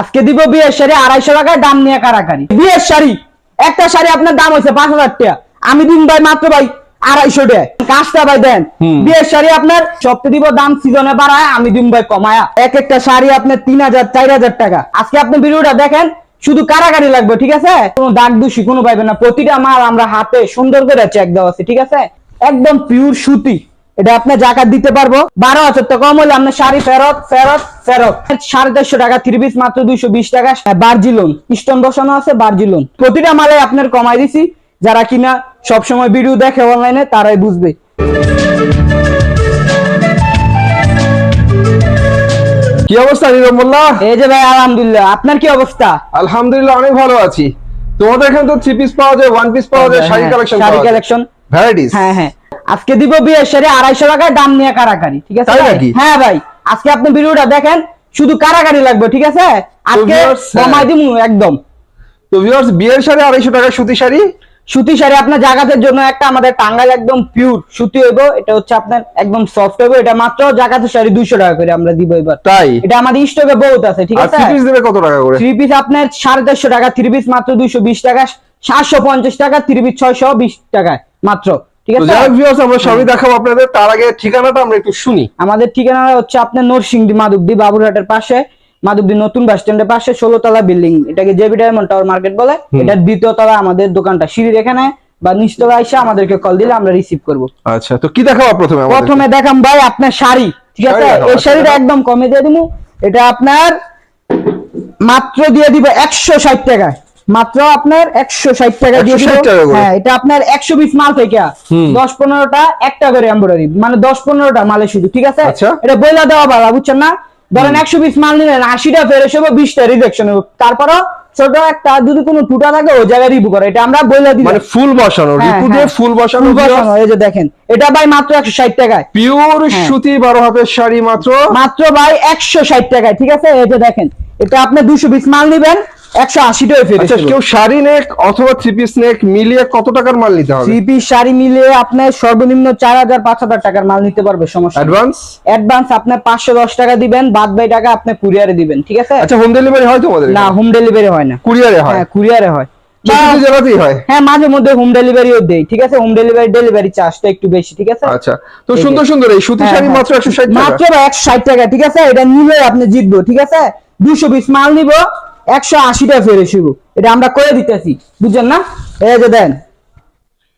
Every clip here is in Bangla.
আজকে দিব বিয়ের শাড়ি আড়াইশো টাকায় দাম নিয়ে কারাকারি বিয়ের শাড়ি একটা শাড়ি আপনার দাম হয়েছে পাঁচ হাজার টাকা। আমি দিন ভাই মাত্র ভাই আড়াইশো টাকা। কাজটা ভাই দেন বিয়ের শাড়ি আপনার সপ্তাহে দিব দাম সিজনে বাড়ায় আমি দিন ভাই কমায়া। এক একটা শাড়ি আপনার তিন হাজার চার হাজার টাকা। আজকে আপনি ভিডিওটা দেখেন শুধু কারাগারি লাগবে ঠিক আছে? কোনো দাগ দূষি কোনো পাইবে না। প্রতিটা মাল আমরা হাতে সুন্দর করে চেক দেওয়া আছে ঠিক আছে? একদম পিওর সুতি। এটা আপনি জাকাত দিতে পারব। বারো হাজার তো কম হলে আপনার শাড়ি ফেরত ফেরত ফেরত। সাড়ে চারশো টাকা থ্রি পিস মাত্র দুইশো বিশ টাকা। বার্জিলন স্টোন বসানো আছে বার্জিলন প্রতিটা মালে আপনার কমাই দিছি। যারা কিনা সবসময় ভিডিও দেখে অনলাইনে তারাই বুঝবে। কি অবস্থা নীরব মোল্লা এই যে ভাই আলহামদুলিল্লাহ। আপনার কি অবস্থা? আলহামদুলিল্লাহ অনেক ভালো আছি। তোমাদের এখানে তো থ্রি পিস পাওয়া যায় ওয়ান পিস পাওয়া যায় শাড়ি হ্যাঁ, কালেকশন শাড়ি কালেকশন ভ্যারাইটিস হ্যাঁ হ্যাঁ। আজকে দিব বিয়ের শাড়ি আড়াইশো টাকায় দাম নিয়ে কারাকারি ঠিক আছে? হ্যাঁ ভাই আজকে আপনি ভিডিওটা দেখেন শুধু কারাকারি লাগবে ঠিক আছে? আজকে হ্যাঁ। কমাই দিব একদম। তো ভিউয়ার্স বিয়ের শাড়ি আড়াইশো টাকা সুতি শাড়ি? সুতি শাড়ি আপনার জাগাতের জন্য একটা আমাদের টাঙ্গাইল একদম পিওর সুতি হইব এটা হচ্ছে আপনার একদম সফট হইব এটা মাত্র জাগাতের শাড়ি দুইশো টাকা করে আমরা দিব এবার। তাই? এটা আমাদের স্টকে বহুত আছে ঠিক আছে? থ্রি পিস দেবে কত টাকা করে? থ্রি পিস আপনার সাড়ে চারশো টাকা থ্রি পিস মাত্র দুইশো বিশ টাকা সাতশো পঞ্চাশ টাকা থ্রি পিস ছয়শো বিশ টাকায় মাত্র। সবই দেখাবো আপনাদের। তার আগে ঠিকানাটা আমরা একটু শুনি। আমাদের ঠিকানা হচ্ছে আপনার নরসিংদী মাধবদী বাবুরহাটের পাশে মাধবদী নতুন বাস স্ট্যান্ডের পাশে ষোলো তলা বিল্ডিং। এটাকে জেবি ডায়মন্ড টাওয়ার মার্কেট বলে। এটার দ্বিতীয় তলা আমাদের দোকানটা। সিঁড়ির এখানে বা নিচতলা এসে আমাদেরকে কল দিলে আমরা রিসিভ করব। আচ্ছা তো কি দেখাবো প্রথমে প্রথমে দেখাম ভাই আপনার শাড়ি ঠিক আছে? এই শাড়িটা একদম কমে দিয়ে দিব এটা আপনার মাত্র দিয়ে দিব একশো ষাট টাকায়। মাত্র আপনার একশো ষাট টাকা দিয়ে 160? হ্যাঁ এটা আপনার একশো বিশ মাল থেকে। দশ পনেরোটা একটা করে এমব্রয়ডারি মানে দশ পনেরোটা মালে শুধু ঠিক আছে? আচ্ছা। এটা বইলা দেওয়া ভালো বুঝছেন না? ধরেন একশো বিশ মাল নিলেন আশিটা ফেরত হবে বিশটা রিজেকশন হবে তারপরও ছোট একটা যদি কোনো টুটা থাকে ওই জায়গায় রিভু করে। এটা আমরা বইলা দিই মানে ফুল বসানো হ্যাঁ, রিপু দিয়ে ফুল বসানো এই যে দেখেন এটা ভাই মাত্র একশো ষাট টাকায়। পিওর হ্যাঁ। সুতি বারো হাতের শাড়ি মাত্র। মাত্র ভাই একশো ষাট টাকায় ঠিক আছে? এই যে দেখেন এটা আপনি দুশো বিশ মাল নিবেন একশো আশি টাকা ফেরত আচ্ছা কেউ শাড়ি নেক অথবা থ্রি পিস নেক মিলিয়ে কত টাকার মাল নিতে হবে? থ্রি পিস শাড়ি মিলিয়ে আপনার সর্বনিম্ন চার হাজার পাঁচ হাজার টাকার মাল নিতে পারবে সমস্যা অ্যাডভান্স অ্যাডভান্স আপনি পাঁচশো দশ টাকা দিবেন বাদ বাই টাকা আপনি কুরিয়ারে দিবেন ঠিক আছে? আচ্ছা হোম ডেলিভারি হয় তোমাদের না হোম ডেলিভারি হয় না। কুরিয়ারে হয়? হ্যাঁ কুরিয়ারে হয়। হয়? হ্যাঁ মাঝে মধ্যে হোম ডেলিভারিও দেই ঠিক আছে? হোম ডেলিভারি ডেলিভারি চার্জটা একটু বেশি ঠিক আছে? আচ্ছা তো সুন্দর সুন্দর এই সুতি হ্যাঁ, শাড়ি হ্যাঁ। মাত্র একশো ষাট মাত্র টাকা একশো ষাট টাকা ঠিক আছে? এটা নিলে আপনি জিতবো ঠিক আছে? দুশো বিশ মাল নিব একশো আশিটা ফেরে শুভ এটা আমরা করে দিতেছি বুঝছেন না? এই যে দেন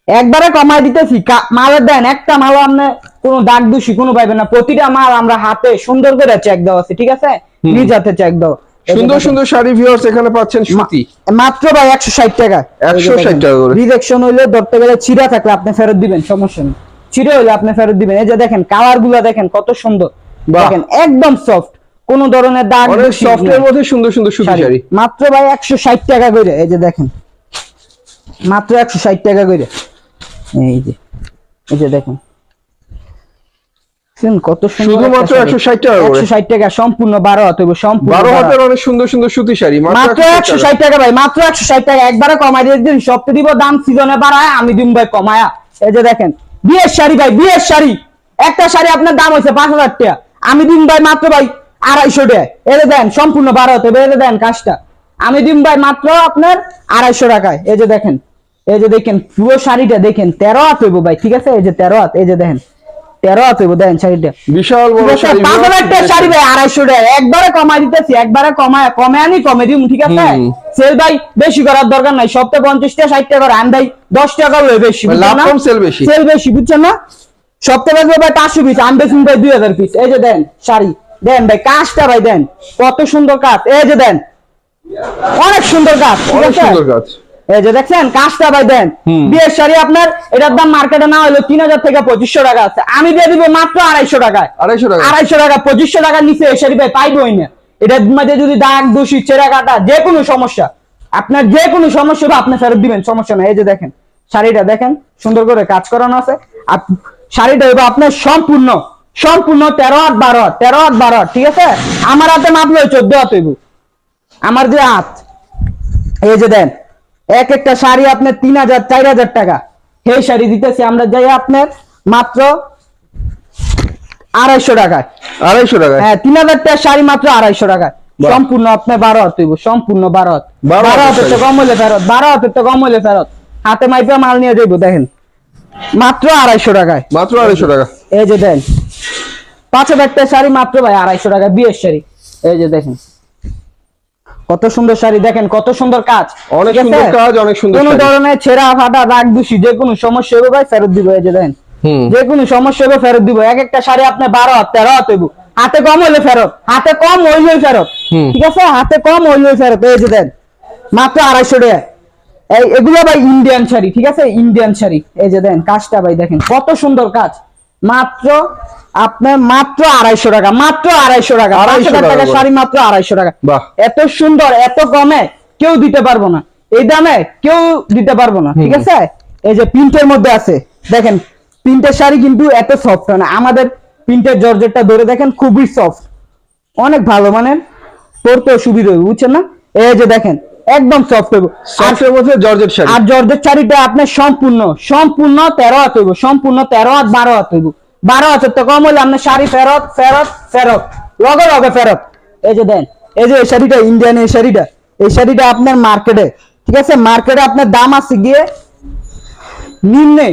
একবারে কমাই দিতেছি। মালের দেন একটা মাল আপনি কোনো দাগ দূষি কোনো পাইবেন না। প্রতিটা মাল আমরা হাতে সুন্দর করে চেক দেওয়া আছে ঠিক আছে? নিজ হাতে চেক দাও সুন্দর সুন্দর শাড়ি ভিউয়ার্স এখানে পাচ্ছেন সুতি। মাত্র ভাই একশো ষাট টাকা। 160 টাকা করে। রিজেকশন হইলে ধরতে গেলে ছিঁড়া থাকলে আপনি ফেরত দিবেন সমস্যা নেই। ছিঁড়ে হইলে আপনি ফেরত দিবেন। এই যে দেখেন কালারগুলা দেখেন কত সুন্দর। দেখেন একদম সফট কোন ধরনের দাগ অনেক দূষি সফট নাই। এর মধ্যে সুন্দর সুন্দর সুতি শাড়ি। মাত্র ভাই একশো ষাট টাকা করে এই যে দেখেন। মাত্র একশো ষাট টাকা করে। এই যে এই যে দেখেন। কত সুন্দর শুধুমাত্র 160 টাকা করে? একশো ষাট টাকা সম্পূর্ণ বারো হাত হইব সম্পূর্ণ বারো বারো হাত। হাতের অনেক সুন্দর সুন্দর সুতি শাড়ি মাত্র একশো ষাট টাকা। ভাই মাত্র একশো ষাট টাকা। একবারে কমাই দিয়ে দিন সপ্তাহে দিব দাম সিজনে বাড়ায় আমি দিন ভাই কমায়া। এই যে দেখেন বিয়ের শাড়ি ভাই বিয়ের শাড়ি। একটা শাড়ি আপনার দাম হয়েছে পাঁচ হাজার টাকা। আমি দিন ভাই মাত্র ভাই আড়াইশো টাকা। এলে দেন সম্পূর্ণ বারো হতে এলে দেন কাজটা। আমি দিন ভাই মাত্র আপনার আড়াইশো টাকায়। এই যে দেখেন এই যে দেখেন পুরো শাড়িটা দেখেন তেরো হাত হইব ভাই ঠিক আছে? এই যে তেরো হাত এই যে দেখেন তেরো হাত হইব দেখেন শাড়িটা। বিশাল বড় শাড়ি পাঁচ হাজার শাড়ি ভাই আড়াইশো টাকা। একবারে কমাই দিতেছি একবারে কমায় কমে আনি কমে দিম ঠিক আছে? সেল ভাই বেশি করার দরকার নাই। সপ্তাহে পঞ্চাশ টাকা ষাট টাকা করে আন ভাই দশ টাকা হলে বেশি sell বেশি। সেল বেশি বুঝছেন না? সপ্তাহে ভাই পাঁচশো পিস আন বেচুন ভাই? দুই হাজার পিস এই যে দেন শাড়ি। দেন ভাই কাজটা ভাই দেন। কত সুন্দর কাজ। এই যে দেন অনেক সুন্দর কাজ অনেক সুন্দর কাজ। এই যে দেখছেন কাজটা ভাই দেন। বিয়ের শাড়ি আপনার এটার দাম মার্কেটে না হলো তিন হাজার থেকে পঁচিশশো টাকা আছে। আমি দিয়ে দিব মাত্র আড়াইশো টাকায়। আড়াইশো টাকা। আড়াইশো টাকা পঁচিশশো টাকার নিচে এ শাড়ি ভাই পাইবই না। এটার মধ্যে যদি দাগ দোষী চেরা কাটা যে কোনো সমস্যা আপনার যে কোনো সমস্যা হবে আপনি ফেরত দিবেন সমস্যা নাই। এই যে দেখেন শাড়িটা দেখেন সুন্দর করে কাজ করানো আছে। আর শাড়িটা এবার আপনার সম্পূর্ণ সম্পূর্ণ তেরো আট বারো তেরো হাত বারো ঠিক আছে? আমার হাতে মাপলো চোদ্দ হাত হইব। আমার যে হাত। এই যে দেন এক একটা শাড়ি আপনার তিন হাজার চার হাজার টাকা। সেই শাড়ি দিতেছি আমরা যাই আপনার মাত্র আড়াইশো টাকায়। আড়াইশো টাকা হ্যাঁ তিন হাজার টাকার শাড়ি মাত্র আড়াইশো টাকায়। সম্পূর্ণ আপনি বারো হাত হইব সম্পূর্ণ বারো হাত। বারো হাতের তো কম হইলে ফেরত বারো হাতের তো কম হইলে ফেরত। হাতে মাইপে মাল নিয়ে যাইবো দেখেন। মাত্র আড়াইশো টাকায়। মাত্র আড়াইশো টাকা। এই যে দেন পাঁচ হাজার টাকা শাড়ি মাত্র ভাই আড়াইশো টাকা বিয়ের শাড়ি। এই যে দেখেন। কত সুন্দর শাড়ি দেখেন কত সুন্দর কাজ। অনেক সুন্দর কাজ, অনেক সুন্দর কোনো। ধরনের ছেঁড়া ফাটা রাগ দোষী যে কোনো সমস্যা হবে ভাই ফেরত দিব এই যে দেখেন। যে কোনো সমস্যা হবে ফেরত দিব। এক একটা শাড়ি আপনি বারো হাত তেরো হাত হইব। হাতে কম হইলে ফেরত হাতে কম হইলে ফেরত। ঠিক আছে? হাতে কম হইলে ফেরত এই যে দেন মাত্র আড়াইশো টাকা। এই এগুলো ভাই ইন্ডিয়ান শাড়ি ঠিক আছে? ইন্ডিয়ান শাড়ি। এই যে দেন কাজটা ভাই দেখেন কত সুন্দর কাজ। মাত্র আপনার মাত্র আড়াইশো টাকা মাত্র আড়াইশো টাকা হাজার টাকা টাকা শাড়ি মাত্র আড়াইশো টাকা। এত সুন্দর এত কমে কেউ দিতে পারব না। এই দামে কেউ দিতে পারব না ঠিক আছে? এই যে প্রিন্টের মধ্যে আছে দেখেন প্রিন্টের শাড়ি কিন্তু এত সফট না আমাদের প্রিন্টের জর্জেটটা ধরে দেখেন খুবই সফট অনেক ভালো মানে পরতেও সুবিধা হবে বুঝছেন না? এই যে দেখেন একদম সফট আর সফটের মধ্যে জর্জেট শাড়ি। আর জর্জের শাড়িটা আপনার সম্পূর্ণ সম্পূর্ণ তেরো হাত হইব সম্পূর্ণ তেরো হাত বারো হাত হইব। বারো হাতের তো কম হলে আপনার শাড়ি ফেরত ফেরত ফেরত। লগে লগে ফেরত। এই যে দেন এই যে এই শাড়িটা ইন্ডিয়ান এই শাড়িটা এই শাড়িটা আপনার মার্কেটে ঠিক আছে? মার্কেটে আপনার দাম আছে গিয়ে নিম্নে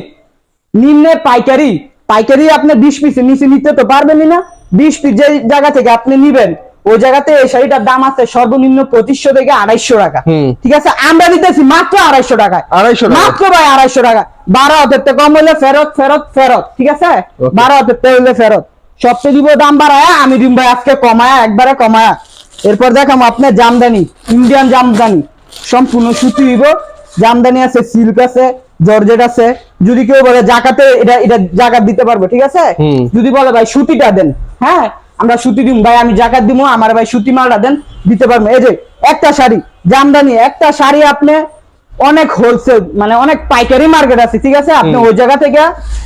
নিম্নে পাইকারি পাইকারি আপনি বিশ পিসের নিচে নিতে তো পারবেনই না। বিশ পিস যে জায়গা থেকে আপনি নিবেন ওই জায়গাতে এই শাড়িটার দাম আছে সর্বনিম্ন পঁচিশশো থেকে আড়াইশো টাকা। ঠিক আছে? আমরা দিতেছি মাত্র আড়াইশো টাকায়। 250 টাকা। মাত্র ভাই আড়াইশো টাকা। বারো হাতের কম হলে ফেরত ফেরত ফেরত। ঠিক আছে? বারো হাতের হলে ফেরত। সবচেয়ে দিব দাম বাড়ায় আমি দিম ভাই আজকে কমায়া একবারে কমায়া। এরপর দেখাম আপনার জামদানি ইন্ডিয়ান জামদানি। সম্পূর্ণ সুতি দিব। জামদানি আছে সিল্ক আছে জর্জেট আছে। যদি কেউ বলে জাকাতে এটা এটা জাকাত দিতে পারব ঠিক আছে? যদি বলে ভাই সুতিটা দেন হ্যাঁ? আমরা সুতি দিম। ভাই আমি জাকাত দিব আমার ভাই সুতি মালটা দেন দিতে পারব। এই যে একটা শাড়ি জামদানি একটা শাড়ি আপনি অনেক হোলসেল মানে অনেক পাইকারি মার্কেট আছে ঠিক আছে? আপনি ওই জায়গা থেকে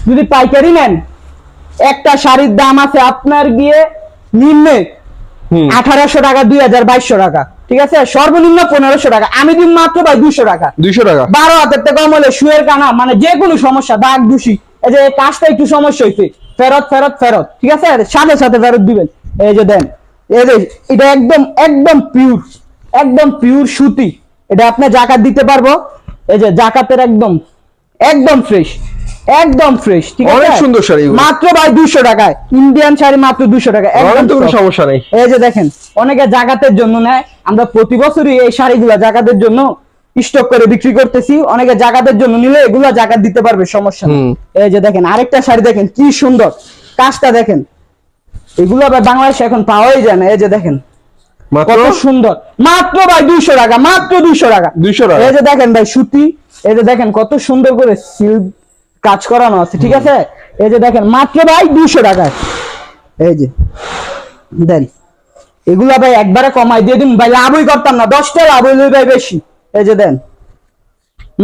যদি পাইকারি নেন একটা শাড়ির দাম আছে আপনার গিয়ে নিম্নে আঠারোশো টাকা দুই হাজার বাইশশো টাকা ঠিক আছে? সর্বনিম্ন পনেরোশো টাকা। আমি দিন মাত্র ভাই দুইশো টাকা। দুইশো টাকা। বারো হাতের থেকে কম হলে শুয়ের কানা মানে যে কোনো সমস্যা দাগ দূষি। এই যে কাজটা একটু সমস্যা হয়েছে ফেরত ফেরত ফেরত ঠিক আছে? সাথে সাথে ফেরত দিবেন। এই যে দেন এই যে এটা একদম একদম পিওর একদম পিওর সুতি। এটা আপনি জাকাত দিতে পারব। এই যে জাকাতের একদম একদম ফ্রেশ একদম ফ্রেশ ঠিক আছে? অনেক সুন্দর শাড়ি মাত্র ভাই দুইশো টাকায়। ইন্ডিয়ান শাড়ি মাত্র দুইশো টাকা একদম কোনো সমস্যা নেই। এই যে দেখেন অনেকে জাকাতের জন্য নেয়। আমরা প্রতি বছরই এই শাড়িগুলা জাকাতের জন্য স্টক করে বিক্রি করতেছি অনেকে জাকাতের জন্য নিলে এগুলা জাকাত দিতে পারবে সমস্যা এই যে দেখেন আরেকটা শাড়ি দেখেন কি সুন্দর। কাজটা দেখেন এগুলো আবার বাংলাদেশে এখন পাওয়াই যায় না এই যে দেখেন কত সুন্দর। মাত্র ভাই দুইশো টাকা মাত্র দুইশো টাকা। 200 টাকা। এই যে দেখেন ভাই সুতি এই যে দেখেন কত সুন্দর করে সিল্ক কাজ করানো আছে ঠিক আছে? এই যে দেখেন মাত্র ভাই দুইশো টাকায়। এই যে দেন এগুলা ভাই একবারে কমাই দিয়ে দিন ভাই লাভই করতাম না দশটা লাভ হইলে ভাই বেশি। এই যে দেন।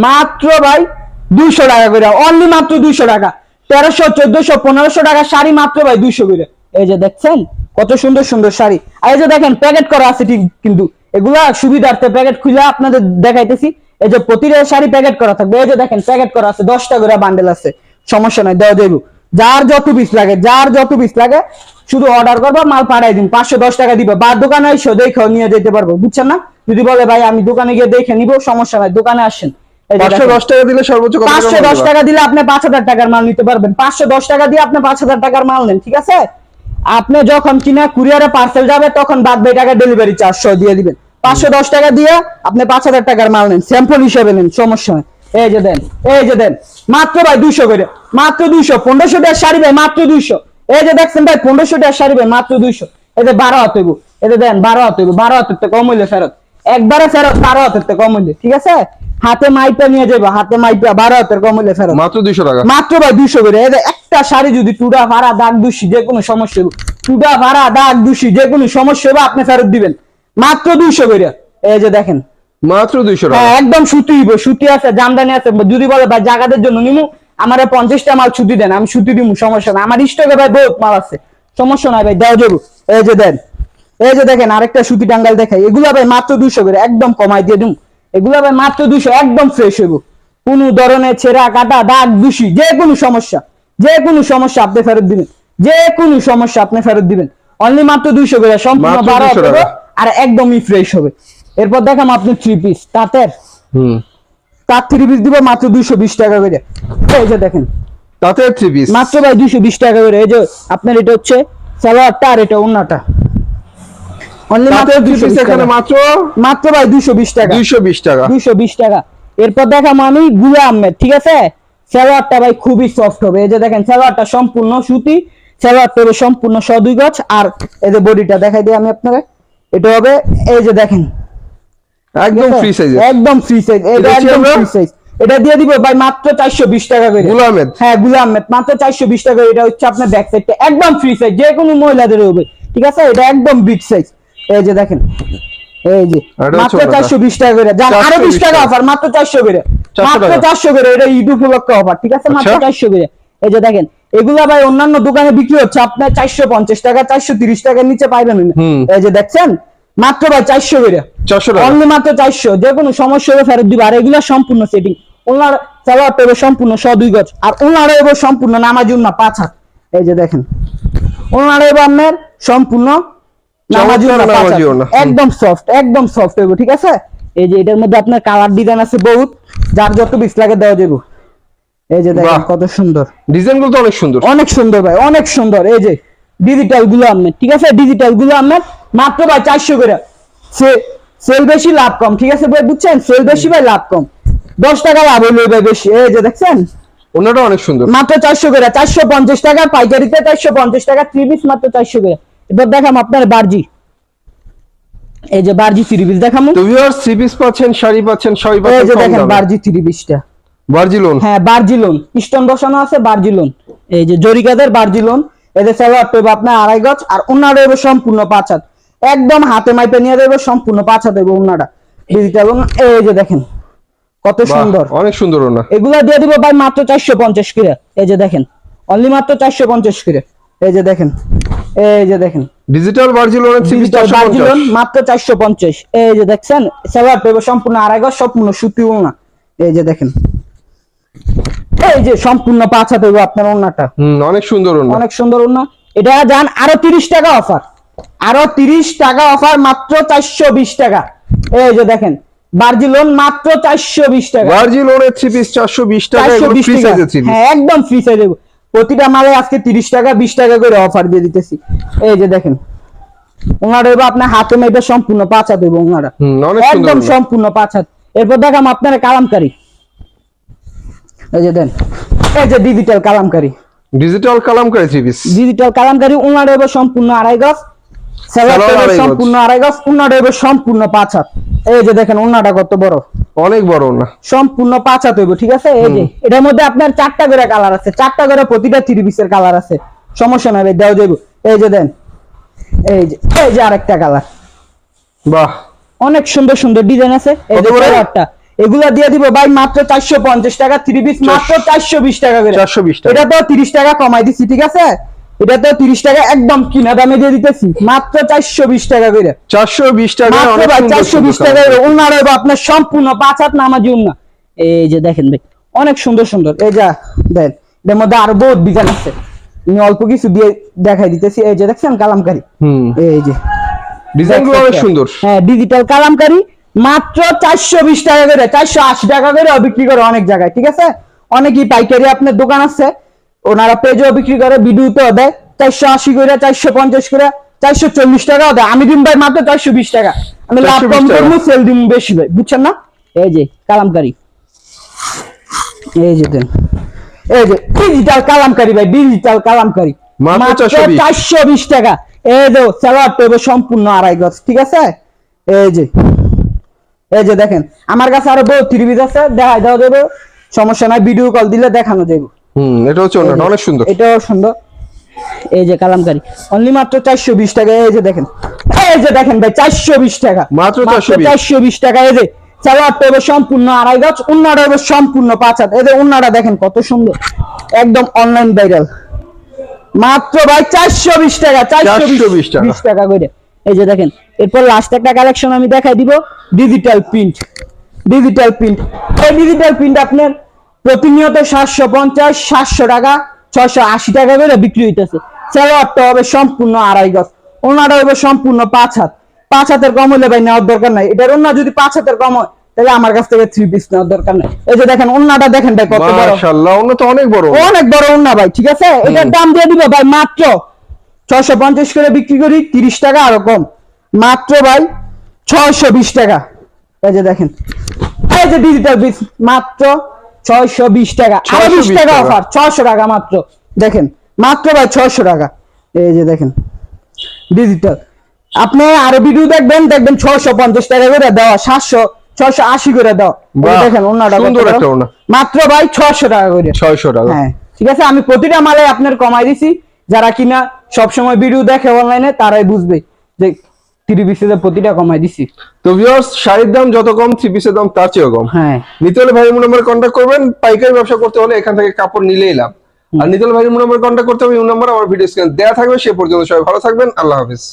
মাত্র ভাই দুইশো টাকা করে অনলি মাত্র দুইশো টাকা। তেরোশো, চোদ্দশো, পনেরোশো টাকা শাড়ি মাত্র ভাই দুইশো করে। এই যে দেখছেন, কত সুন্দর সুন্দর শাড়ি। আর এই যে দেখেন প্যাকেট করা আছে ঠিক কিন্তু। এগুলা সুবিধার্থে প্যাকেট খুলে আপনাদের দেখাইতেছি। এই যে প্রতিটা শাড়ি প্যাকেট করা থাকবে। এই যে দেখেন প্যাকেট করা আছে, দশটা করে বান্ডেল আছে। সমস্যা নাই, দেওয়া দেবো যার যত পিস লাগে, যার যত পিস লাগে, শুধু অর্ডার করব, মাল পাঠাই দিন। পাঁচশো, দশ টাকা দিবে। বা দোকানে এসে দেখে নিয়ে যেতে পারব। বুঝছেন না? যদি বলে ভাই আমি দোকানে গিয়ে দেখে নিবো সমস্যা নাই দোকানে আসেন। এই যে পাঁচশো দেখেন। দশ টাকা দিলে সর্বোচ্চ পাঁচশো দশ টাকা দিলে আপনি পাঁচ হাজার টাকার মাল নিতে পারবেন। পাঁচশো দশ টাকা দিয়ে আপনি পাঁচ হাজার টাকার মাল নেন ঠিক আছে? আপনি যখন কিনা কুরিয়ারে পার্সেল যাবে তখন বাদ বাকি টাকা ডেলিভারি চার্জ দিয়ে দিবেন। পাঁচশো দশ টাকা দিয়ে আপনি পাঁচ হাজার টাকার মাল নেন স্যাম্পল হিসেবে নেন সমস্যা নেই। এই যে দেন এই যে দেন মাত্র ভাই দুইশো করে মাত্র দুইশো পনেরোশো টাকার শাড়ি ভাই মাত্র দুইশো। এই যে দেখছেন ভাই পনেরোশো টাকার শাড়ি ভাই মাত্র দুইশো। এই যে বারো হাত হইব এই যে দেন বারো হাত বারো হাতের তো কম হইলে ফেরত। একবারে ফেরত বারো হাতের তো কম হইলে ঠিক আছে? হাতে মাইপা নিয়ে যাব হাতে মাইপা বারো হাতের কম হইলে ফেরত। মাত্র দুইশো টাকা? মাত্র ভাই দুইশো করে। এই যে একটা শাড়ি যদি টুডা ভাড়া দাগ দূষি যে কোনো সমস্যা হবে টুডা ভাড়া দাগ দূষি যে কোনো সমস্যা হবে আপনি ফেরত দিবেন। মাত্র দুইশো করে। এই যে দেখেন। মাত্র দুইশো টাকা? হ্যাঁ একদম সুতি সুতি আছে জামদানি আছে। যদি বলে ভাই জাগাদের জন্য নিমু আমার পঞ্চাশটা মাল ছুটি দেন আমি ছুটি দিমু সমস্যা না আমার স্টকে ভাই বহুত মাল আছে। সমস্যা নাই ভাই দেওয়া যাব। এই যে দেন। এই যে দেখেন আরেকটা সুতি টাঙ্গাল দেখাই এগুলা ভাই মাত্র দুইশো করে একদম কমাই দিয়ে দিম। এগুলা ভাই মাত্র দুইশো একদম ফ্রেশ হইব। কোন ধরনের ছেঁড়া কাটা দাগ দূষি যে কোনো সমস্যা যে কোনো সমস্যা আপনি ফেরত দিবেন। যে কোনো সমস্যা আপনি ফেরত দিবেন। অনলি মাত্র দুইশো করে সম্পূর্ণ বারো আর একদমই ফ্রেশ হবে। এরপর দেখাম আপনি থ্রি পিস তাঁতের। হুম। তার থ্রি পিস দিব মাত্র দুইশো বিশ টাকা করে। এই যে দেখেন। তাতে থ্রি পিস মাত্র ভাই দুইশো বিশ টাকা করে। এই যে আপনার এটা হচ্ছে সালোয়ারটা আর এটা অন্যটা অনলি মাত্র এখানে মাত্র? মাত্র ভাই দুইশো বিশ টাকা। দুইশো বিশ টাকা। দুইশো বিশ টাকা। এরপর দেখাম আমি গুলা আহমেদ ঠিক আছে? সালোয়ারটা ভাই খুবই সফট হবে। এই যে দেখেন সালোয়ারটা সম্পূর্ণ সুতি সালোয়ারটা হবে সম্পূর্ণ সদুই গছ। আর এই যে বডিটা দেখাই দিই আমি আপনাকে। এটা হবে এই যে দেখেন। একদম ফ্রি সাইজ একদম ফ্রি সাইজ এটা একদম ফ্রি সাইজ এটা দিয়ে দিব ভাই মাত্র চারশো বিশ টাকা করে। গুল আহমেদ হ্যাঁ গুলাম আহমেদ মাত্র চারশো বিশ টাকা এটা হচ্ছে আপনার ব্যাক সাইডটা একদম ফ্রি সাইজ যে কোনো মহিলাদের হবে। ঠিক আছে? এটা একদম বিগ সাইজ এই যে দেখেন এই যে মাত্র ওটা। চারশো বিশ টাকা করে। যান আরও 420 বিশ টাকা টাকা। অফার মাত্র চারশো করে। মাত্র টাকা। চারশো করে এটা ঈদ উপলক্ষে অফার ঠিক আছে? মাত্র আচ্ছা। চারশো করে। এই যে দেখেন এগুলা ভাই অন্যান্য দোকানে বিক্রি হচ্ছে আপনার চারশো পঞ্চাশ টাকা চারশো তিরিশ টাকার নিচে পাইবেন না। এই যে দেখছেন? মাত্র ভাই চারশো করে। চারশো টাকা। অনলি মাত্র চারশো। যে কোনো সমস্যা হবে ফেরত দিব। আর এগুলো সম্পূর্ণ সেটিং ওনার সালোয়ার পেবে সম্পূর্ণ ছ দুই গজ। আর ওনার এবার সম্পূর্ণ নামাজি উন্না পাঁচ হাত। এই যে দেখেন। ওনার এবার আপনার সম্পূর্ণ একদম সফট একদম সফট হইব ঠিক আছে? এই যে এটার মধ্যে আপনার কালার ডিজাইন আছে বহুত। যার যত বিশ লাগে দেওয়া যাব এই যে দেখেন কত সুন্দর। ডিজাইনগুলো তো অনেক সুন্দর। অনেক সুন্দর ভাই অনেক সুন্দর। এই যে ডিজিটালগুলো আপনার ঠিক আছে? ডিজিটালগুলো আপনার মাত্র ভাই চারশো করে। সে সেল বেশি লাভ কম ঠিক আছে ভাই? বুঝছেন? সেল বেশি ভাই লাভ কম। দশ টাকা লাভ হইল ভাই বেশি। এই যে দেখছেন? ওনাটা অনেক সুন্দর। মাত্র চারশো করে চারশো পঞ্চাশ টাকা পাইকারিতে চারশো পঞ্চাশ টাকা থ্রি পিস মাত্র চারশো করে। এবার দেখাম আপনার বার্জি। এই যে বার্জি থ্রি পিস দেখাম। তো ভিউয়ার থ্রি পিস পাচ্ছেন শাড়ি পাচ্ছেন শাড়ি এই যে দেখেন বার্জি থ্রি পিসটা। বার্জিলোন হ্যাঁ বার্জিলোন স্টোন বসানো আছে বার্জিলোন এই যে জরিকাদের বার্জিলোন এদের সালোয়ার পেবে আপনার আড়াই গজ আর ওনার দেবে সম্পূর্ণ পাঁচ হাত। একদম হাতে মাইপে নিয়ে দেবে সম্পূর্ণ পাঁচ হাত দেবে ওনারা। ডিজিটাল এই যে দেখেন কত সুন্দর। অনেক সুন্দর ওনা। এগুলা দিয়ে দিব ভাই মাত্র চারশো পঞ্চাশ করে। এই যে দেখেন অনলি মাত্র চারশো পঞ্চাশ করে। এই যে দেখেন এই যে দেখেন। ডিজিটাল বার্জিলোন পঞ্চাশ। মাত্র চারশো পঞ্চাশ। এই যে দেখছেন সালোয়ার পেবে সম্পূর্ণ আড়াই গজ সম্পূর্ণ সুতি ওনা এই যে দেখেন। এই যে সম্পূর্ণ পাঁচ হাত আপনার ওনাটা হুম অনেক সুন্দর ওনা অনেক সুন্দর ওনা এটা যান আরও তিরিশ টাকা অফার। আরও তিরিশ টাকা অফার মাত্র চারশো বিশ টাকা। এই যে দেখেন বার্জিলোন মাত্র চারশো বিশ টাকা। বার্জিলোনের থ্রি পিস চারশো বিশ টাকা চারশো ফ্রি থ্রি পিস হ্যাঁ একদম ফ্রি সাইজ প্রতিটা মালে আজকে তিরিশ টাকা বিশ টাকা করে অফার দিয়ে দিতেছি। এই যে দেখেন ওনারা এবার আপনার হাতে মেপে সম্পূর্ণ পাঁচ দেবো ওনারা একদম সম্পূর্ণ পাঁচ এরপর দেখাম আপনার কালামকারি। এই যে দেন এই যে digital Kalamkari. Digital Kalamkari three piece digital Kalamkari উনার এবার সম্পূর্ণ আড়াই গজ। সম্পূর্ণ আড়াই গজ উনার এবার সম্পূর্ণ পাঁচ এই যে দেখেন উনাটা কত বড়। অনেক বড় ওনা সম্পূর্ণ পাঁচ হইব ঠিক আছে? এই যে এটার মধ্যে আপনার চারটা করে কালার আছে। চারটা করে প্রতিটা থ্রি পিসের কালার আছে। সমস্যা নাই দেওয়া যাইব। এই যে দেন এই যে এই যে আরেকটা কালার বাহ। অনেক সুন্দর সুন্দর ডিজাইন আছে। এই যে? কালারটা এগুলা দিয়ে দিব ভাই মাত্র চারশো পঞ্চাশ টাকা থ্রি পিস মাত্র চারশো বিশ টাকা করে। 420 টাকা। এটা তো তিরিশ টাকা কমাই দিচ্ছি ঠিক আছে? এটা তো তিরিশ টাকা একদম কিনা দামে দিয়ে দিতেছি। মাত্র চারশো বিশ টাকা করে। চারশো বিশ টাকা চারশো বিশ টাকা। ওনার আপনার সম্পূর্ণ পাঁচ হাত নামাজি উন্না। এই যে দেখেন ভাই অনেক সুন্দর সুন্দর। এই যা দেন এর মধ্যে আরও বহুত ডিজাইন আছে। আমি অল্প কিছু দিয়ে দেখাই দিতেছি। এই যে দেখছেন কালামকারি? এই যে। অনেক সুন্দর। হ্যাঁ ডিজিটাল কালামকারি। মাত্র চারশো বিশ টাকা করে। চারশো আশি টাকা করে বিক্রি করে অনেক জায়গায় ঠিক আছে? অনেকই পাইকারি আপনার দোকান আছে। ওনারা পেজও বিক্রি করে ভিডিওতেও দেয়। চারশো আশি করে চারশো পঞ্চাশ করে চারশো চল্লিশ টাকাও দেয়। আমি দিন ভাই মাত্র চারশো বিশ টাকা। আমি লাভ কম করব সেল দিব বেশি ভাই। বুঝছেন না? এই যে কালামকারি। এই যে দেন। এই যে ডিজিটাল কালামকারি ভাই ডিজিটাল কালামকারি। মাত্র চারশো বিশ। টাকা। এই যে সালোয়ার পেবে সম্পূর্ণ আড়াই গজ ঠিক আছে? এই যে এই যে দেখেন আমার কাছে আরও বহু ত্রিবিজ আছে দেখাই দেওয়া যাবে। সমস্যা নাই ভিডিও কল দিলে দেখানো যাবে। হুম এটা হচ্ছে ওনাটা অনেক সুন্দর। এটাও সুন্দর। এই যে কালামকারি অনলি মাত্র চারশো বিশ টাকা এই যে দেখেন এই যে দেখেন ভাই চারশো বিশ টাকা। মাত্র 420 টাকা এই যে সালোয়ার পেবে সম্পূর্ণ আড়াই উন্নাটা হবে সম্পূর্ণ পাঁচ হাত। উন্নাটা দেখেন কত সুন্দর। একদম অনলাইন ভাইরাল মাত্র ভাই চারশো বিশ টাকা চারশো 420 টাকা। বিশ টাকা করে। এই যে দেখেন এরপর লাস্ট একটা কালেকশন আমি দেখাই দিব ডিজিটাল প্রিন্ট ডিজিটাল প্রিন্ট এই ডিজিটাল প্রিন্ট আপনার প্রতিনিয়ত সাতশো পঞ্চাশ সাতশো টাকা ছয়শো আশি টাকা করে বিক্রি হইতেছে। সালোয়ারটা হবে সম্পূর্ণ আড়াই গজ। ওনাটা হবে সম্পূর্ণ পাঁচ হাত। পাঁচ হাতের কম হলে ভাই নেওয়ার দরকার নাই। এটার অন্য যদি পাঁচ হাতের কম হয় তাহলে আমার কাছ থেকে থ্রি পিস নেওয়ার দরকার নাই। এই যে দেখেন দেখেন ভাই কত বড়। মাশাআল্লাহ অন্য তো অনেক বড়। অনেক বড় ভাই ঠিক আছে? এটার দাম দিয়ে দিব ভাই মাত্র ছয়শো পঞ্চাশ করে বিক্রি করি তিরিশ টাকা আরও কম। মাত্র ভাই ছয়শো বিশ টাকা। এই যে দেখেন এই যে ডিজিটাল পিস মাত্র ছয়শো বিশ টাকা। আরও বিশ টাকা। অফার ছয়শো টাকা মাত্র। দেখেন মাত্র ভাই ছয়শো টাকা। এই যে দেখেন ডিজিটাল আপনি আরও ভিডিও দেখবেন দেখবেন ছয়শো পঞ্চাশ টাকা করে দেওয়া সাতশো ছয়শো আশি করে দাও দেখেন অন্যটা। মাত্র ভাই ছয়শো টাকা করে। 600 টাকা। হ্যাঁ ঠিক আছে আমি প্রতিটা মালে আপনার কমাই দিছি। যারা কিনা সবসময় ভিডিও দেখে অনলাইনে তারাই বুঝবে যে থ্রি পিসের প্রতিটা কমাই দিছি। তো ভিউয়ার্স শাড়ির দাম যত কম থ্রি পিসের দাম তার চেয়েও কম। হ্যাঁ। নিতে হলে ভাই নম্বরে কন্ট্যাক্ট করবেন পাইকারি ব্যবসা করতে হলে এখান থেকে কাপড় নিলেই লাভ। আর নিতে হলে ভাই নম্বরে কন্ট্যাক্ট করতে হবে ইউ নাম্বার আমার ভিডিও স্ক্রিন দেওয়া থাকবে সে পর্যন্ত সবাই ভালো থাকবেন আল্লাহ হাফিজ।